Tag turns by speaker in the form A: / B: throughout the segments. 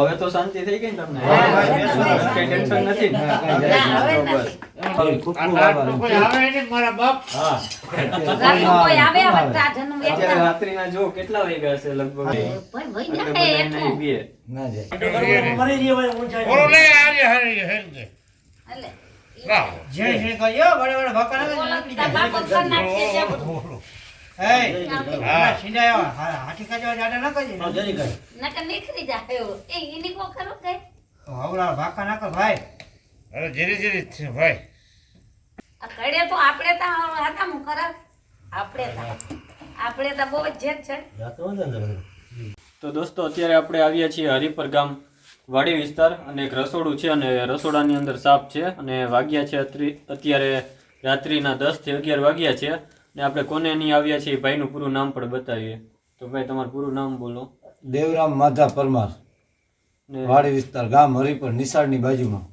A: હવે તો શાંતિ થઈ ગઈ તમને? ટેન્શન નથી.
B: જાય
C: શ્રી બડે બડે ના
D: નકર
C: હા સિંડાયો હા હાથી કાજો જાડા ના કરજે
D: નીકળી જાય એ એની કો ખરો કે?
C: હવડા ભાકા ના ભાઈ.
E: અરે જીરી જીરી ભાઈ.
D: કડે તો આપણે તા હતા હું ખરા? આપણે તા. આપણે તા બહુ જ જેત છે.
A: તો દોસ્તો અત્યારે આપણે આવ્યા છીએ હરિપર ગામ વાડી વિસ્તાર અને એક રસોડું છે અને રસોડાની અંદર સાપ છે અને વાગ્યા છે અત્રી- અત્યારે રાત્રિના દસથી અગિયાર વાગ્યા છે ને આપણે કોને નહીં આવ્યા છીએ ભાઈનું પૂરું નામ પણ બતાવીએ. તો ભાઈ તમારું પૂરું નામ બોલો.
B: દેવરામ માધા પરમાર
A: ને
B: વાડી વિસ્તાર ગામ હરિપર નિશાળની બાજુમાં.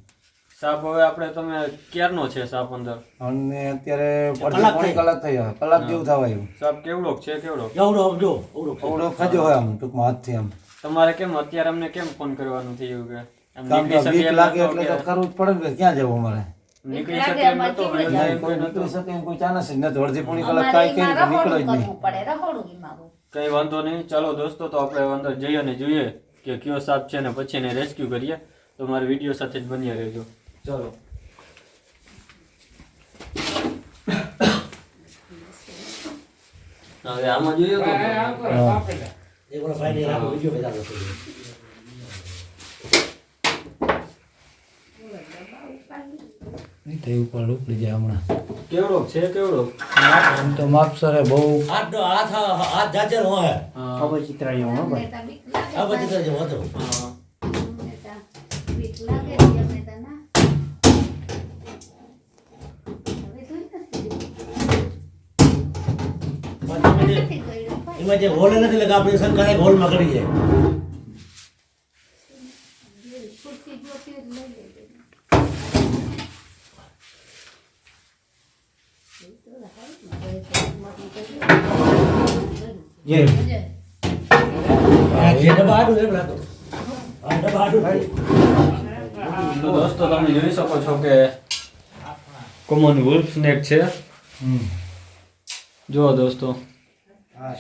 A: સાપ હવે આપણે તમે ક્યારનો છે સાપ અંદર?
B: અને અત્યારે અડધી પોણી કલાક થઈ હવે. કલાક જેવું થવા આવ્યું
A: સાપ કેવડોક છે કેવડો?
B: થોડો ખાજો હોય આમ ટૂંકમાં હાથથી આમ.
A: તમારે કેમ અત્યારે અમને કેમ ફોન કરવાનું થયું કે?
B: બીક લાગે એટલે તો કરવું જ પડે ને ક્યાં જવું અમારે?
A: નીકળી શકે એમ
B: કોઈ નીકળી શકે એમ કોઈ ચાન્સ જ નથી અડધી પોણી કલાક કાંઈ કરી નીકળે જ નહીં.
A: કઈ વાંધો નહીં. ચાલો દોસ્તો તો આપણે અંદર જઈએ અને જોઈએ કે કયો સાપ છે ને પછી એને રેસ્ક્યુ કરીએ. તો મારા વીડિયો સાથે જ બન્યા રહેજો. ચાલો. હવે આમાં જોયો તો
B: નહીં તો ઉપર ઉપડી જાય હમણાં.
A: કેવડો છે કેવડો?
B: આમ તો માપસર હે બહુ
F: હાથ હાથ હાથ જાજર હોય
A: હા.
C: ખબર ચિત્રાયો હો
D: અમને
C: ભાઈ
D: તા
F: એમાં જે હોલ નથી એટલે આપણે શંકર હોલમાં કરી જાય
D: ખુરશી જોતી હોય તો લઈ લેજો.
C: જે
F: આ જે ડબ્બા આડું એમ રાખો આ ડબ્બા આડું થાય.
A: તો દોસ્તો તમે જોઈ શકો છો કે કોમન વુલ્ફ સ્નેક છે
B: હમ.
A: જુઓ દોસ્તો
C: હા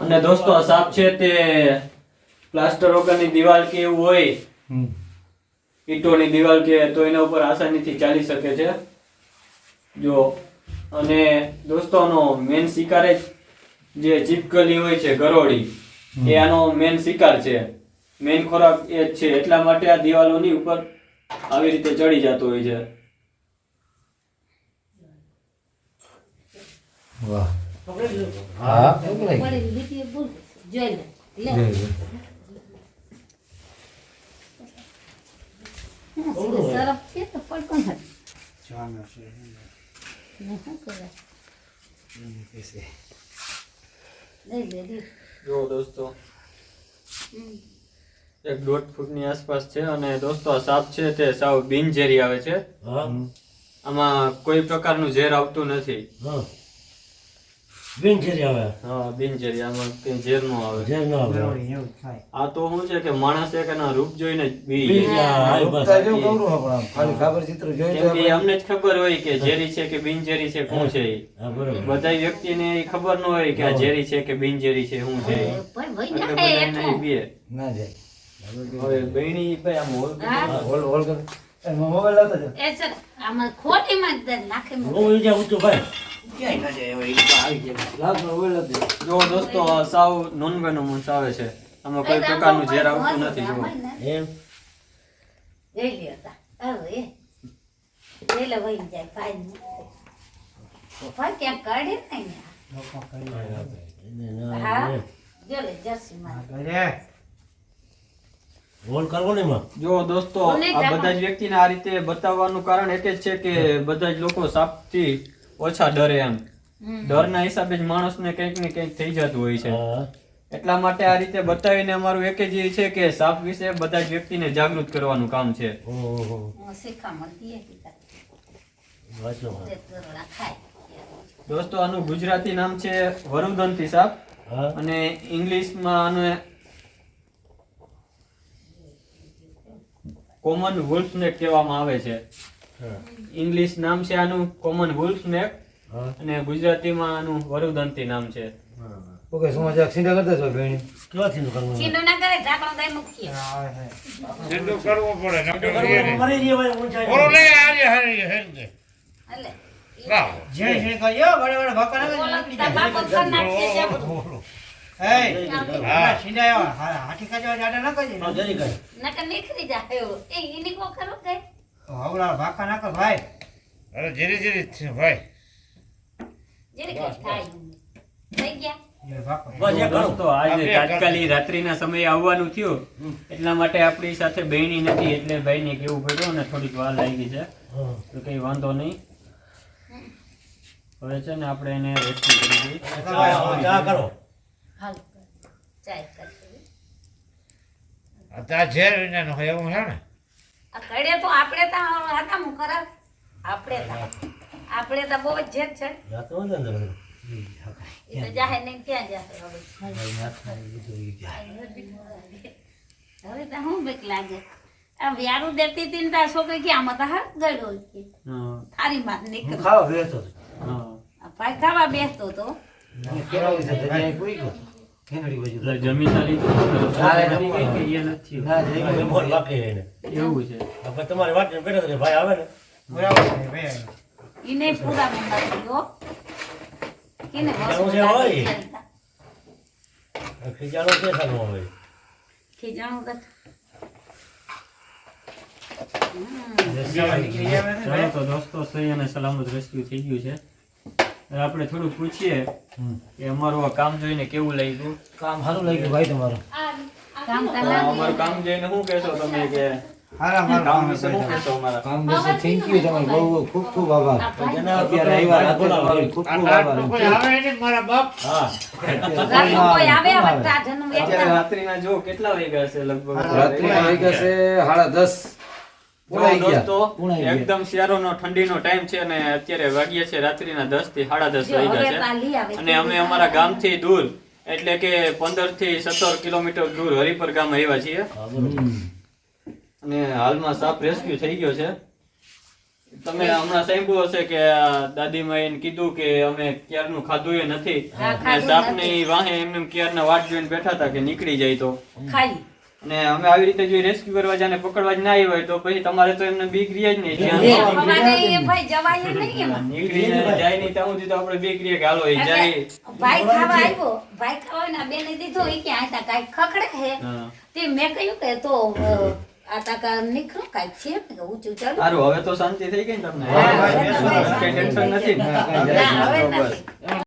A: અને દોસ્તો સાપ છે તે પ્લાસ્ટર વગરની દિવાલ કે એવું હોય ઈટોની દિવાલ કે તો એના ઉપર આસાનીથી ચાલી શકે છે. જો અને દોસ્તોનો મેન શિકાર જે જીપકલી હોય છે ગરોળી એ આનો મેન શિકાર છે. મેન ખોરાક એ જ છે. એટલા માટે આ દિવાલોની ઉપર આવી રીતે ચડી જતો હોય છે.
B: વાહ હા.
D: સરફ છે તો પડકો નથી
A: જો દોસ્તો એક દોઢ ફૂટની આસપાસ છે અને દોસ્તો આ સાપ છે તે સાવ બિનઝેરી આવે છે. આમાં કોઈ પ્રકારનું ઝેર આવતું નથી.
F: આવે
A: હા બિનઝેરી આમાં કઈ ઝેર નો આવે.
F: જેર નો આવે.
A: આ તો શું છે કે માણસ એક એના રૂપ જોઈને બી
B: ખાલી ખબર ચિત્ર જોઈ
A: કે અમને જ ખબર હોય કે ઝેરી છે કે બિનઝેરી છે શું છે
F: બરોબર.
A: બધા વ્યક્તિને ખબર ન હોય કે આ ઝેરી છે કે બિનઝેરી છે શું છે બે.
B: ના જાય.
A: હવે બહેણી ભાઈ આમ હોલ
B: હોલ હોલ કર. એ મોબાઈલ લાવતા જા.
D: એ છે આમાં ખોટીમાં જ નાખે
F: હું ભાઈ.
C: ક્યાંય ના જાય હવે તો આવી જાય
B: લાવ પણ મોબાઈલ જો
A: દોસ્તો આ સાવ નોન વેનો આવે છે. આમાં કોઈ પ્રકારનું ઝેર આવતું નથી જો
F: એમ?
D: જઈ લ્યો તા. હવે જઈ લે વહી જાય ભાઈ ભાઈ ક્યાંક કાઢે ને
C: લોકો કરી
F: એને ના
D: હા? જો લે જર્સી માં.
C: કરે.
F: હોલ કરવો ને એમાં?
A: જો દોસ્તો આ બધા જ વ્યક્તિને આ રીતે બતાવવાનું કારણ એક જ છે કે બધા જ લોકો સાપથી ઓછા ડરે એમ. ડરના હિસાબે જ માણસને કંઈક ને કંઈક થઈ જતું હોય છે. એટલા માટે આ રીતે બતાવીને અમારું એક જ એ છે કે સાપ વિશે બધા જ વ્યક્તિને જાગૃત કરવાનું કામ છે. દોસ્તો આનું ગુજરાતી નામ છે વરુદંતી સાપ અને ઇંગ્લિશમાં આને કોમન વુલ્ફ ને કહેવામાં આવે છે. ઇંગ્લિશ નામ છે આનું કોમન વુલ્ફ સ્નેક અને ગુજરાતીમાં આનું વરુદંતી નામ છે.
B: ઓકે સમાચાર સીધા કરતા છો બેણી
F: કેવાથી નું કરવું?
D: ના કરે ઢાંકણું દઈ મૂકીએ.
E: સીધું કરવું પડે નકર એ
F: મરી ગયો ભાઈ ઊંચાઈ
E: ઓરો લે આજે હારી હેરગે
D: એટલે
E: લાવો
C: ઝીણી ઝીણી કર્યો, બડે બડે ભક્કા ના
D: બોલો,
C: કરી,
D: તાર બાપો કરી જ્યાં.
C: એય,
E: હા.
C: હા, હાથી કાચવા જાડા ના
F: જરી કર
D: નકર નીકળી જાય એ ઈની કો ખરો કઈ?
C: હવડા ભાકા ના કર, ભાઈ.
E: અરે ધીરે ધીરે જ છે ભાઈ
D: જેને કઈ થાય. થઈ ગયા?
C: એ ભાકો.
F: બસ એક કરો
A: દોસ્તો આજે તાત્કાલિક રાત્રિના સમયે આવવાનું થયું એટલા માટે આપણી સાથે બહેણી નથી એટલે ભાઈને કેવું પડ્યું અને થોડીક વાર લાગી છે તો કઈ વાંધો નહીં હવે છે ને આપણે એને રેસ્ક્યુ કરી દઈએ
F: ચા ચા કરો
D: હાલ. ચાય કરશે.
E: આ ઝેર વિનાનું હોય એવું છે ને
D: કડે તો આપણે તો હતા હું ખરા. આપણે તો. આપણે તો બહુ જ છે.
F: જાતો ને તમે.
D: એ તો જાહે ને ક્યાં જાહે હવે? તો હું બેક લાગે? આ વ્યારું દેતી હતી ને તાર છોકરી કે આમાં તો હાથ ગળ્યો છે થારી માં
F: હું
D: નીકળ
F: ખાવા બેસતો
A: હા.
D: ભાઈ ખાવા બેસતો તો
B: કેળવણી છે? દરિયાએ કોઈ ગયો.
A: એટલે જમીનના લીધે
B: હા,
A: મરી ગઈ કે એ નથી
B: ના જઈ
F: એ મોર લાગે એને.
A: એવું છે
F: આપણે તમારી વાત બેઠા હતા કે ભાઈ આવે ને
C: બરાબર છે, ભાઈ.
D: ઈને પૂરા મંગા ગયો કેને
F: જાણું છે હોય. ખીજાનો કે સાનો આવે
D: ખીજાણું તો
C: નીકળી આવે છે,
A: ચાલો
C: ભાઈ.
A: તો દોસ્તો સહી અને સલામત રેસ્ક્યુ થઈ ગયું છે હવે આપણે થોડું પૂછીએ કે અમારું આ કામ જોઈને કેવું લાગ્યું?
B: કામ સારું લાગ્યું ભાઈ તમારું.
A: અમારું કામ જોઈને શું કહેશો તમે કે
B: રાત્રિ
A: રાત્રિના જો કેટલા વાગ્યા છે લગભગ?
B: રાત્રિ વાગ્યા છે સાડા દસ.
A: એકદમ શિયાળોનો ઠંડીનો ટાઈમ છે અને અત્યારે વાગ્યા છે રાત્રિના દસથી સાડા દસ વાગ્યા છે. અને અમે અમારા ગામથી દૂર એટલે કે પંદરથી સત્તર કિલોમીટર દૂર હરિપર ગામ આવ્યા છીએ. અને હાલમાં સાપ રેસ્ક્યુ થઈ ગયો છે. તમે હમણાં સાંભળ્યું હશે કે આ દાદીમાએ એને કીધું કે અમે ક્યારનું ખાધું એ નથી. સાપની
D: ખાધું
A: સાપને વાહે એમને ક્યારના વાટ જોઈને બેઠા હતા કે નીકળી જાય તો.
D: ખાઈ.
A: અને અમે આવી રીતે જો રેસ્ક્યુ કરવા જાને પકડવા જ ના આવી હોય તો પછી તમારે તો એમને બીક રહ્યા જ નહીં
D: ભાઈ જવાય નહીં એમાં.
A: નીકળીને જાય નહીં ત્યાં સુધી તો આપણે બીક રહીએ કે હાલો એ જાય.
D: ભાઈ ખાવા આવ્યો. ભાઈ ખાવા ના બેને દીધો એ કે આ તા કાંઈક ખખડે હે. તે મેં કહ્યું કે તો આતા કા નીકળો કાઈ છે કે ઊંચું ચાલો
A: સારું હવે તો શાંતિ થઈ ગઈ ને તમને. કઈ ટેન્શન નથી.
D: હવે